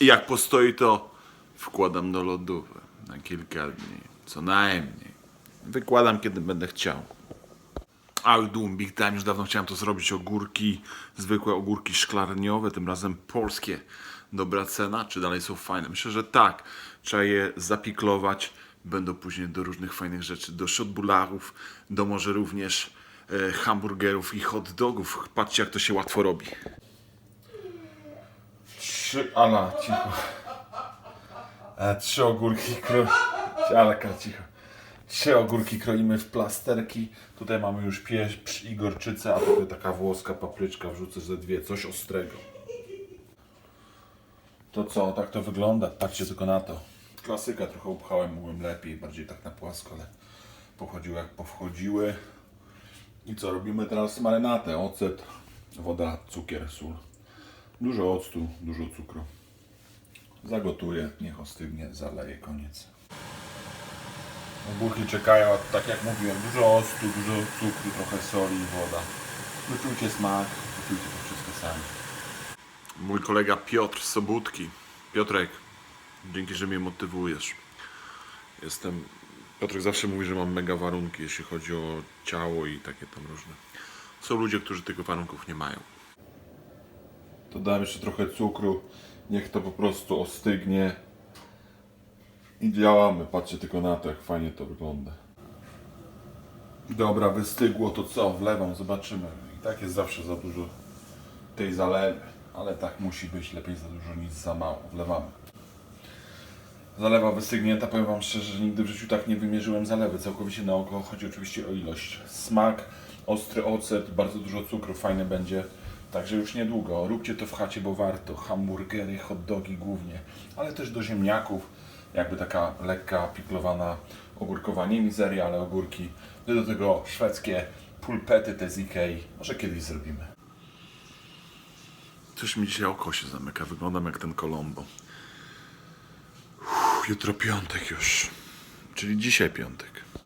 I jak postoi, to wkładam do lodówki na kilka dni, co najmniej. Wykładam, kiedy będę chciał. A doing big time, już dawno chciałem to zrobić. Ogórki, zwykłe ogórki szklarniowe, tym razem polskie. Dobra cena, czy dalej są fajne? Myślę, że tak. Trzeba je zapiklować. Będą później do różnych fajnych rzeczy, do shotbularów, do może również e, hamburgerów i hot dogów. Patrzcie, jak to się łatwo robi. Trzy, Ala, cicho. E, trzy ogórki kro... Alka, cicho. Trzy ogórki kroimy w plasterki. Tutaj mamy już pieprz i gorczycę, a tutaj taka włoska papryczka. Wrzucę ze dwie, coś ostrego. To co, tak to wygląda. Patrzcie tylko na to. Klasyka trochę upchałem, mogłem lepiej, bardziej tak na płasko, ale pochodziły jak powchodziły. I co, robimy teraz marynatę, ocet, woda, cukier, sól. Dużo octu, dużo cukru. Zagotuję, niech ostygnie, zaleję, koniec. Ogórki czekają, tak jak mówiłem, dużo octu, dużo cukru, trochę soli i woda. Wyczujcie smak, wyczujcie to wszystko sami. Mój kolega Piotr z Sobótki. Piotrek, dzięki, że mnie motywujesz. Jestem... Piotrek zawsze mówi, że mam mega warunki, jeśli chodzi o ciało i takie tam różne. Są ludzie, którzy tych warunków nie mają. Dodałem jeszcze trochę cukru. Niech to po prostu ostygnie. I działamy. Patrzcie tylko na to, jak fajnie to wygląda. Dobra, wystygło to co? Wlewam, zobaczymy. I tak jest zawsze za dużo tej zalewy. Ale tak musi być. Lepiej za dużo, nic za mało. Wlewamy. Zalewa wystygnięta, powiem Wam szczerze, że nigdy w życiu tak nie wymierzyłem zalewy. Całkowicie na oko. Chodzi oczywiście o ilość. Smak, ostry ocet, bardzo dużo cukru, fajne będzie. Także już niedługo. Róbcie to w chacie, bo warto. Hamburgery, hot dogi głównie, ale też do ziemniaków. Jakby taka lekka, piklowana ogórkowa, nie mizeria, ale ogórki. Do tego szwedzkie pulpety te z Ikei. Może kiedyś zrobimy. Coś mi dzisiaj oko się zamyka. Wyglądam jak ten Kolombo. Jutro piątek już. Czyli dzisiaj piątek.